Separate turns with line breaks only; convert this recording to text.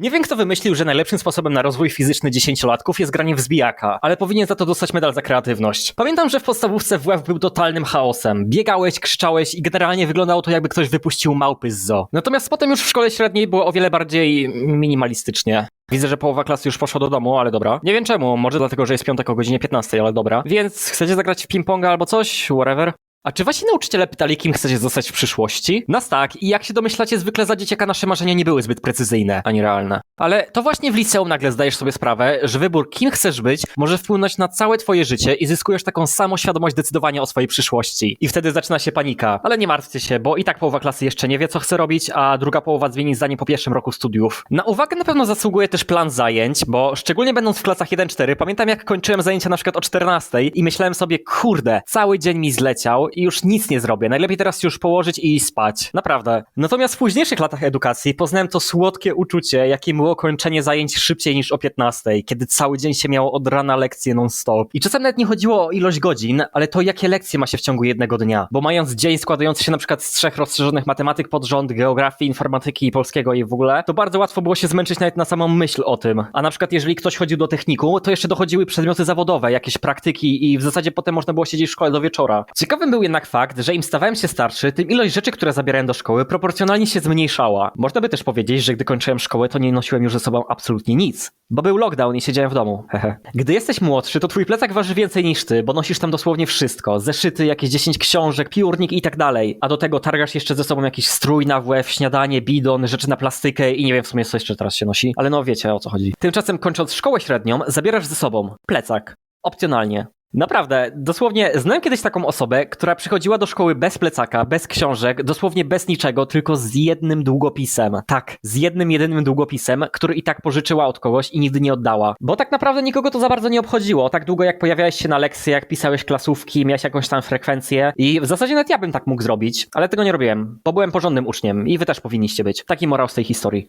Nie wiem, kto wymyślił, że najlepszym sposobem na rozwój fizyczny dziesięciolatków jest granie w zbijaka, ale powinien za to dostać medal za kreatywność. Pamiętam, że w podstawówce WF był totalnym chaosem. Biegałeś, krzyczałeś i generalnie wyglądało to jakby ktoś wypuścił małpy z zoo. Natomiast potem już w szkole średniej było o wiele bardziej minimalistycznie. Widzę, że połowa klasy już poszła do domu, ale dobra. Nie wiem czemu, może dlatego, że jest piątek o godzinie 15, ale dobra. Więc chcecie zagrać w ping-ponga albo coś? Whatever. A czy wasi nauczyciele pytali, kim chcecie zostać w przyszłości? Nas tak, i jak się domyślacie, zwykle za dzieciaka nasze marzenia nie były zbyt precyzyjne, ani realne. Ale to właśnie w liceum nagle zdajesz sobie sprawę, że wybór, kim chcesz być, może wpłynąć na całe twoje życie i zyskujesz taką samą świadomość decydowania o swojej przyszłości. I wtedy zaczyna się panika. Ale nie martwcie się, bo i tak połowa klasy jeszcze nie wie, co chce robić, a druga połowa zmieni zdanie po pierwszym roku studiów. Na uwagę na pewno zasługuje też plan zajęć, bo szczególnie będąc w klasach 1-4, pamiętam jak kończyłem zajęcia na przykład o 14 i myślałem sobie, kurde, cały dzień mi zleciał i już nic nie zrobię. Najlepiej teraz już położyć i spać. Naprawdę. Natomiast w późniejszych latach edukacji poznałem to słodkie uczucie, jakim było kończenie zajęć szybciej niż o 15, kiedy cały dzień się miało od rana lekcje non-stop. I czasem nawet nie chodziło o ilość godzin, ale to jakie lekcje ma się w ciągu jednego dnia. Bo mając dzień składający się na przykład z trzech rozszerzonych matematyk pod rząd, geografii, informatyki i polskiego i w ogóle, to bardzo łatwo było się zmęczyć nawet na samą myśl o tym. A na przykład jeżeli ktoś chodził do techniku, to jeszcze dochodziły przedmioty zawodowe, jakieś praktyki i w zasadzie potem można było siedzieć w szkole do wieczora. Ciekawym był jednak fakt, że im stawałem się starszy, tym ilość rzeczy, które zabierałem do szkoły, proporcjonalnie się zmniejszała. Można by też powiedzieć, że gdy kończyłem szkołę, to nie nosiłem już ze sobą absolutnie nic. Bo był lockdown i siedziałem w domu. Gdy jesteś młodszy, to twój plecak waży więcej niż ty, bo nosisz tam dosłownie wszystko. Zeszyty, jakieś 10 książek, piórnik i tak dalej. A do tego targasz jeszcze ze sobą jakiś strój na WF, śniadanie, bidon, rzeczy na plastykę i nie wiem w sumie co jeszcze teraz się nosi. Ale no wiecie o co chodzi. Tymczasem kończąc szkołę średnią, zabierasz ze sobą plecak. Opcjonalnie. Naprawdę, dosłownie znałem kiedyś taką osobę, która przychodziła do szkoły bez plecaka, bez książek, dosłownie bez niczego, tylko z jednym długopisem. Tak, z jednym jedynym długopisem, który i tak pożyczyła od kogoś i nigdy nie oddała. Bo tak naprawdę nikogo to za bardzo nie obchodziło. Tak długo jak pojawiałeś się na lekcjach, pisałeś klasówki, miałeś jakąś tam frekwencję i w zasadzie nawet ja bym tak mógł zrobić, ale tego nie robiłem, bo byłem porządnym uczniem i wy też powinniście być. Taki morał z tej historii.